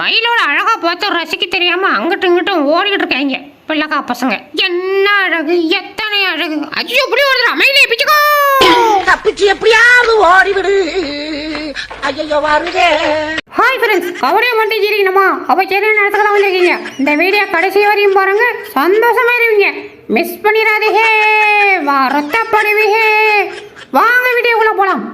மயிலோட அழகா பார்த்து ரசிக்க தெரியாம அங்கிட்டும் இங்கிட்டும் ஓடிக்கிட்டு இருக்காங்க. பிள்ளைக்கா பசங்க. என்ன அழகு? எத்தனை அழகு? ஐயோ இப்படி வருதுடா. மயிலே பிச்சுக்கோ! தப்பிச்சு எப்படியாவது ஓடிவிடு. ஐயோ வருக ஹாய் ஃப்ரெண்ட்ஸ் கவலையை மட்டும் சிரிக்கணுமா அப்போ சரி நேரத்துக்கு வந்திருக்கீங்க? இந்த வீடியோ கடைசி வரையும் பாருங்க. சந்தோஷமா இருவீங்க. மிஸ் பண்ணிடாதீங்க. வருத்தப்படுவீங்க. வாங்க வீடியோக்குள்ள போலாம்.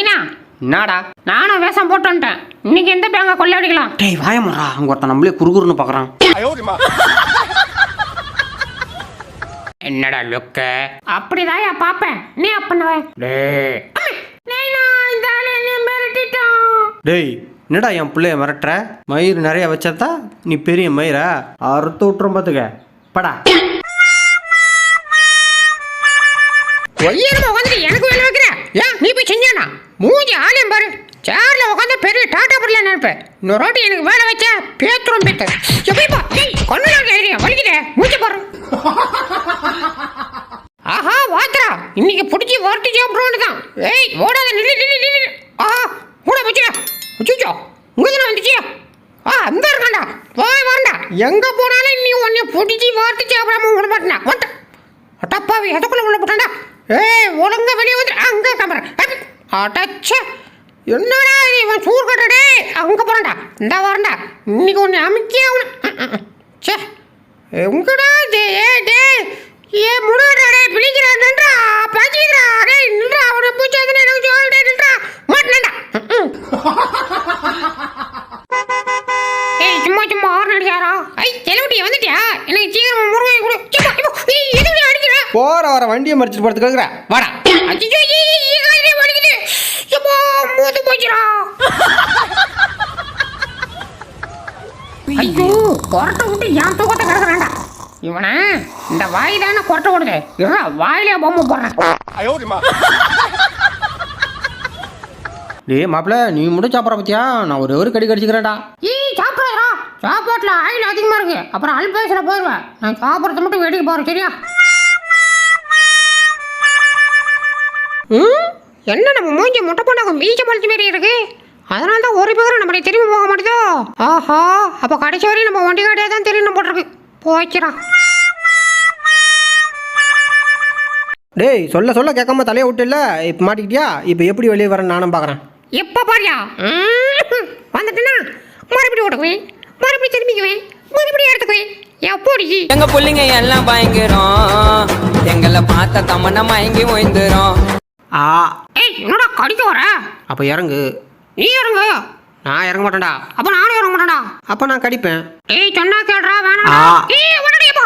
நைனா என்னடா? நானும் வேஷம் போட்டு வந்துட்டேன் இன்னைக்கு எந்த பேங்க கொள்ளையடிக்கலாம்? டேய் வாயமுறா அங்க ஒருத்தன் நம்மளே குறுகுறுன்னு பார்க்கறான் என்னடா லுக்க? அப்படிதாயா பாப்பேன். நீ அப்பனவ டேய். நைனா இந்த ஆளு என்ன மிரட்டிட்டான். டேய் என்னடா என் பிள்ளைய மிரட்டுற? மயிர் நிறைய வச்சதா? நீ பெரிய மயிரா? அறுத்து விட்டுரும் பார்த்துக்க படா. உட்காந்துட்டு எனக்கு வேலை ஏன் நீ போய் செஞ்சானா மூஞ்சி ஆலயம் பாரு. சேர்ல உட்காந்து பெரிய டாட்டா படல நினைப்பேன். இன்னொரு வாட்டி எனக்கு வேலை வச்ச பேத்துரும் பேத்தர் எப்படிப்பா ஏய் கொண்டு எழுதியா வலிக்குதே. மூஞ்சி பாரு. ஆஹா வாத்ரா. இன்னைக்கு பிடிச்சி வரட்டு சாப்பிடுவோன்னு தான் ஏய் ஓடாத நில்லு நில்லு நில்லு ஆஹா கூட வச்சுடா வச்சுச்சோ உங்க தானே ஆ அந்த இருக்காண்டா போய் வரண்டா எங்க போனாலும் இன்னும் உன்னை பிடிச்சி வார்த்து சாப்பிடாம விட மாட்டேனா. வந்துட்டேன் அட்டப்பாவி எதுக்குள்ள உள்ள போட்டாண்டா ஏய் ஒழுங்கா வெளியே வந்து அங்க கமர அடச்சே. என்னடா இவன் சூர் கட்டடே அங்க போறண்டா இந்த வரண்டா இன்னைக்கு ஒன்று அமைக்கே அவனு சே எங்கடா டே ஏ டே ஏ முடுடா டே பிடிக்கிறா நின்றா. பாச்சிக்கிறா டேய் நின்றா. அவனை பூச்சாதுன்னு எனக்கு சொல்லிட்டே நின்றா. மாட்டேன்டா ஏய் சும்மா சும்மா. ஆறு. நடிகாரா ஐ செலவுட்டி வந்துட்டியா போற வர வண்டியை மறிச்சிட்டு படுத்து கேட்குற வாடா. ஐயோ கொரட்டை விட்டு என் தூக்கத்தை கிடக்குறான்டா இவனை இந்த வாய் தானே கொரட்டை விடுது இருடா வாயிலே பொம்மை போடுறேன். டேய் மாப்பிள்ள நீ மட்டும் சாப்பிட்ற பத்தியா? நான் ஒரு ஒரு கடி கடிச்சுக்கிறேன்டா. ஈ சாப்பிடாதடா. சாப்பாட்டில் ஆயில் அதிகமாக இருக்கு. அப்புறம் அல்பேசில் போயிடுவேன். நான் சாப்பிட்றத மட்டும் வேடிக்கை போகிறேன் சரியா? ம்? என்ன நம்ம மூஞ்சி முட்டை போனாங்க மீச்ச பழிச்ச மாரி இருக்கு? அதனால தான் ஒரு பேரும் நம்மளை திரும்பி போக மாட்டேதோ? ஆஹா அப்போ கடைசி வரையும் நம்ம வண்டி கடையாக தான் தெரியணும் போட்டிருக்கு. போய்க்கிறா டேய் சொல்ல சொல்ல கேட்காம தலையை விட்டுல இப்போ மாட்டிக்கிட்டியா? இப்போ எப்படி வெளியே வரேன் நானும் பார்க்குறேன் எப்போ பாரியா? ம், வந்துட்டேனா? மறுபடியும் ஓட்டுக்குவேன். மறுபடியும் திரும்பிக்குவேன். மறுபடியும் எடுத்துக்குவேன் எப்படி எங்க புள்ளைங்க எல்லாம் பயங்கரம். எங்களை பார்த்த தமன மயங்கி ஓய்ந்துரும். ஆ. ஏய் என்னடா கடிக்க வர அப்போ இறங்கு. நீ இறங்கு. நான் இறங்க மாட்டேன்டா. அப்ப நானும் இறங்க மாட்டேன்டா. அப்போ நான் கடிப்பேன். ஏய் சொன்னா கேடுறா வேணாம். ஏய் உடனடியப்பா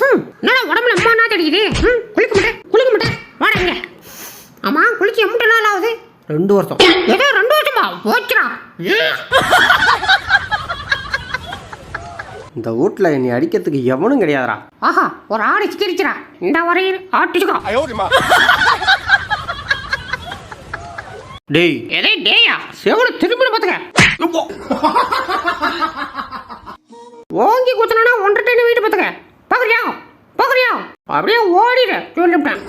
ஹம் என்னடா உடம்புல அம்மா அடிக்குது? ம் குளிக்க மாட்டேன் குளிக்க மாட்டேன். வாடா இங்க ஆமா குளிச்சு எம்பிட்டு நாள் ஆகுது? ரெண்டு வருஷம். ஏதோ ரெண்டு வருஷமா? போச்சுடா. இந்த வீட்டில் என்னை அடிக்கிறதுக்கு எவனும் கிடையாதுடா. ஆஹா ஒரு ஆடு சிக்கிரிச்சுடா இந்த வரையில் ஆட்டிச்சுக்கோ. டேய். எதே டேயா செவடு திரும்பி பார்த்துக்க. ஓங்கி குத்துனா ஒன்றரை டன் வீட்டு பார்த்துக்க. பார்க்குறியா பார்க்குறியா அப்படியே ஓடிடு சொல்லிவிட்டேன்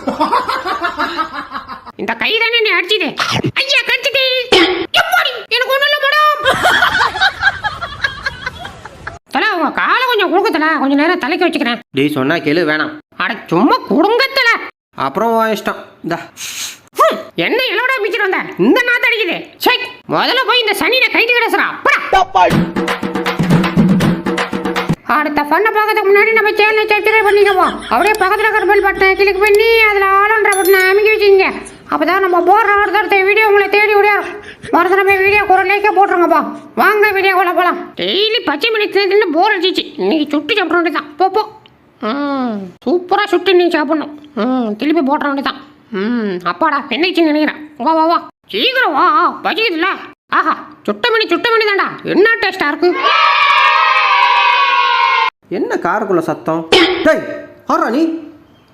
இந்த கை தானே நீ அடிச்சுது. ஐயா கடிச்சிட்டு எம்மாடி எனக்கு ஒன்றும் இல்லை மேடம் தலை உங்க காலை கொஞ்சம் கொடுக்கத்தல கொஞ்சம் நேரம் தலைக்கு வச்சுக்கிறேன். டேய் சொன்னா கேளு வேணாம். அட சும்மா குடுங்கத்தல. அப்புறம் இஷ்டம். இந்தா. என்ன இலவடா மிச்சிட்டு வந்த? இந்த நாத்து அடிக்குது. சை முதல்ல போய் இந்த சனியை கைட்டு கிடச்சுறா அடுத்த ஃபண்ணை பார்க்கறதுக்கு முன்னாடி நம்ம சேனலை சப்ஸ்கிரைப் பண்ணிக்குவோம் அப்படியே பக்கத்தில் இருக்கிற பெல் பட்டனை கிளிக் பண்ணி அதில் ஆளுன்ற பட்டனை அமைக்க வச்சுங்க அப்போ தான் நம்ம போடுற அடுத்தடுத்த வீடியோ உங்களை தேடி விடையாரும் மறந்துட போய் வீடியோ கூட லைக்கே போட்டுருங்கப்பா. வாங்க வீடியோக்குள்ள போகலாம் டெய்லி பச்சை மணி தின்னு போர் அடிச்சிச்சு. இன்னைக்கு சுட்டு சாப்பிட வேண்டியதான் போ போ. ம் சூப்பராக சுட்டு நீ சாப்பிடணும். ம் திருப்பி போட்டுற வேண்டியதான் ம் அப்பாடா என்னைச்சு நினைக்கிறேன். வா வா வா. சீக்கிரம் வா பசிக்குதுல்ல. ஆஹா சுட்ட மணி சுட்ட மணி தான்டா. என்ன டேஸ்டா இருக்கு? என்ன காருக்குள்ள சத்தம்? டேய் ஆறா நீ?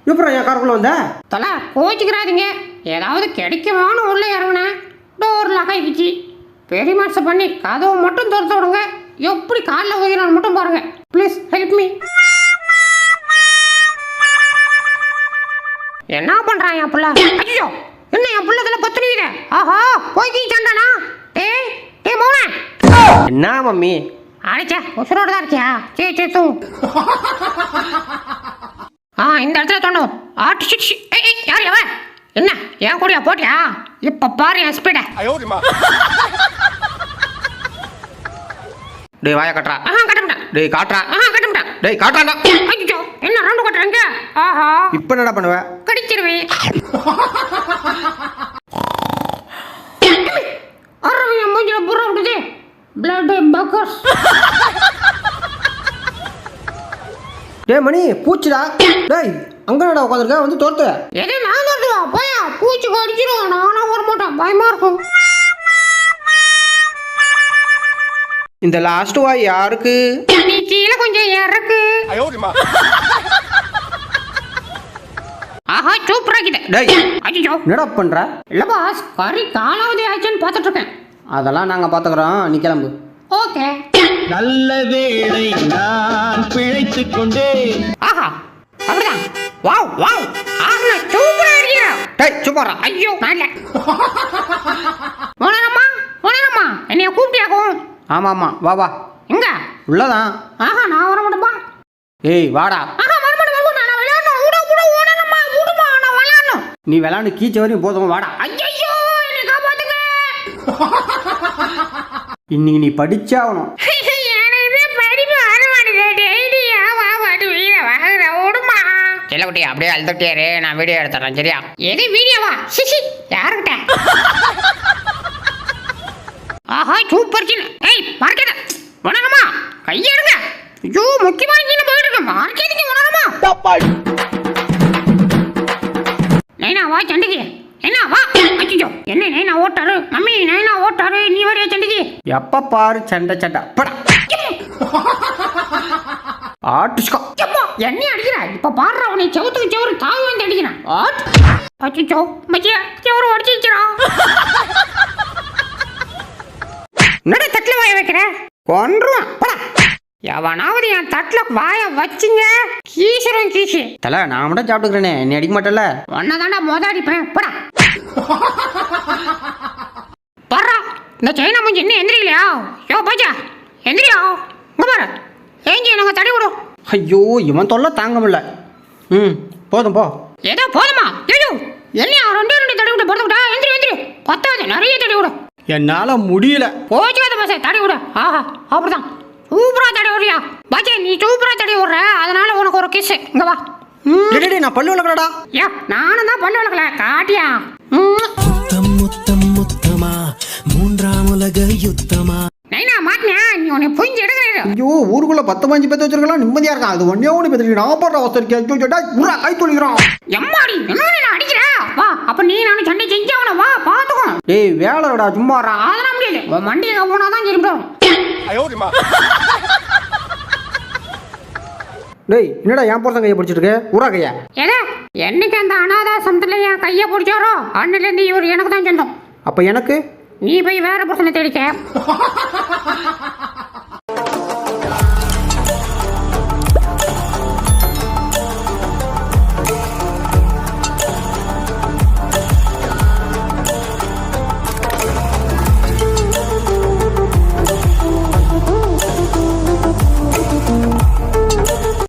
எப்படா என் காருக்குள்ள வந்த? தலை கோச்சிக்கிறாதீங்க. ஏதாவது கிடைக்குமான்னு உள்ளே இறங்கினேன். டோர் லகாய்க்குச்சு பெரிய மாச பண்ணி கதவை மட்டும் திறந்து விடுங்க. எப்படி காலில் உயிரான் மட்டும் பாருங்க. ப்ளீஸ் ஹெல்ப் மீ என்ன பண்றான் என் பிள்ளை? ஐயோ என்ன என் பிள்ளை இதில் பத்துனீங்க? ஆஹா போய்க்கி சண்டனா டே டே மோன. என்ன மம்மி? அடிச்சா உசுரோடு தான் இருக்கியா? சே சே தூ. ஆ இந்த இடத்துல தோணும் ஆட்டு சிச்சி ஏய் யார் எவன் என்ன என் கூடயா போட்டியா? இப்ப பாரு என் ஸ்பீட டேய் வாயா கட்டுறா. ஆஹா கட்டமுட்டேன் டேய் காட்டுறா. ஆஹா கட்டமுட்டேன் டேய் காட்டுறாடா ஐயோ என்ன ரெண்டு கட்டுறீங்க? ஆஹா. இப்போ என்னடா பண்ணுவ? கடிச்சிருவேன். அரவிய மூஞ்சில புற விடுது. பிளட் பக்கர்ஸ் டேய் மணி பூச்சிடா. டேய் அங்கே என்னடா உட்காந்துருக்க? வந்து தோர்த்து எது நான் தட்டுவா போயா பூச்சி வர மாட்டேன் பயமா இருக்கும். இந்த லாஸ்ட் வாய் யாருக்கு? நீ கீழே கொஞ்சம் இறக்கு. ஆஹா சூப்பரா கிட்ட டேய். ஐயோ என்னடா பண்ற? இல்ல பாஸ் கறி காலாவதி ஆச்சுன்னு பார்த்துட்டு இருக்கேன் அதெல்லாம் நாங்கள் பார்த்துக்குறோம். நீ கிளம்பு. ஓகே. நல்ல வேளை நான் பிழைத்துக் கொண்டேன். ஆஹா அப்படிதான். Wow wow. ஆஹா சூப்பரா அடிக்கிறா டேய் சும்மாரா ஐயோ நல்ல உணரம்மா உணரம்மா என்னைய கூப்பிட்டியாக்கும் ஆமாம் ஆமாம் வா வா. எங்க? உள்ளதான். ஆஹா நான் வர மாட்டேப்பா ஏய் வாடா. நான் நான் நீ விளாண்டு கீச்ச வரையும் போதும் வாடா. ஐயோ இன்னைக்கு நீ படிச்சாகணும் செல்லக்குட்டி அப்படியே அழுதுட்டியாரு நான் வீடியோ எடுத்துறேன் சரியா? எது வீடியோவா? சிசி யாருக்கிட்ட? ஆஹா சூப்பர் சின்ன ஏய் மார்க்கெட் வணக்கம்மா கையெடுங்க. ஐயோ முக்கியமான சீன் போயிட்டு இருக்கு மார்க்கெட்டுக்கு வணக்கமா நைனா வா சண்டைக்கு. என்ன வா. அச்சிச்சோ. என்ன நைனா ஓட்டாரு மம்மி நைனா ஓட்டாரு நீ வரைய சண்டைக்கு? எப்ப பாரு சண்டை சண்டை. படா. ஆட்டுஸ்கா அம்மா, என்னைய அடிக்கிறா? இப்ப பாடுற அவனை செவத்துக்கு செவரு தாவி வந்து அடிக்கிறான். ஆட். அச்சோ மச்சியா செவரு அடிச்சிச்சுரா என்னடா தட்டுல வாய வைக்கிற? கொன்றுவான். போடா. எவனாவது என் தட்டுல வாய வச்சுங்க. கீசுறோம் கீசு. தல நான் மட்டும் சாப்பிட்டுக்கிறேனே. நீ அடிக்க மாட்டல ஒன்னதாண்டா மோத அடிப்பேன் போடா. பாடுறா இந்த சைனா மூஞ்சி இன்னும் எந்திரிக்கலையா? யோ பாஜா எந்திரியா? இங்க பாரு. ஏஞ்சி நாங்க தடி விடும் ஐயோ இவன் தொல்லை தாங்க முடியல. ம் போதும் போ. ஏதோ போதுமா? ஐயோ என்னையா ரெண்டே ரெண்டு தடவை விட பிறந்துவிட்டா எந்திரி எந்திரி. பத்தாவது நிறைய தடவை விட. என்னால் முடியல. போச்சுக்காத பாச. தடவை விட. ஆஹா அப்படிதான். சூப்பரா தடவை விடுறியா? பாச்சே நீ சூப்பரா தடவை விடுற. அதனால உனக்கு ஒரு கிஸ் இங்க வா. டேய், நான் பல்லு விளக்கடா யா நானும் தான் பல்லு விளக்கல. காட்டியா. முத்தம் முத்தம் முத்தமா. மூன்றாம் உலக யுத்தமா. நைனா உன்னை புரிஞ்சு எடுக்கிறது ஐயோ ஊருக்குள்ள பத்து பாஞ்சு பேத்து வச்சிருக்கலாம் நிம்மதியா இருக்கான். அது ஒன்னே ஒன்று பேத்து நான் போடுற அவசரம் இருக்கேன் ஐயோ, கை தொழிக்கிறான் எம்மாடி என்ன நான் அடிக்கிறேன்? வா அப்ப நீ நானும் சண்டை செஞ்சாவன வா பாத்துக்கோ. டேய் வேலைடா சும்மா அதெல்லாம் முடியாது. மண்டியை போனா தான் இருப்போம். டேய் என்னடா என் போறதன் கையை பிடிச்சிட்டு இருக்க? உரா கையா. ஏதா என்னைக்கு அந்த அனாதாசனத்துல என் கையை பிடிச்சாரோ அண்ணிலேருந்து இவர் எனக்கு தான் சொந்தம். அப்ப எனக்கு? நீ போய் வேற புருஷனை தேடிக்க.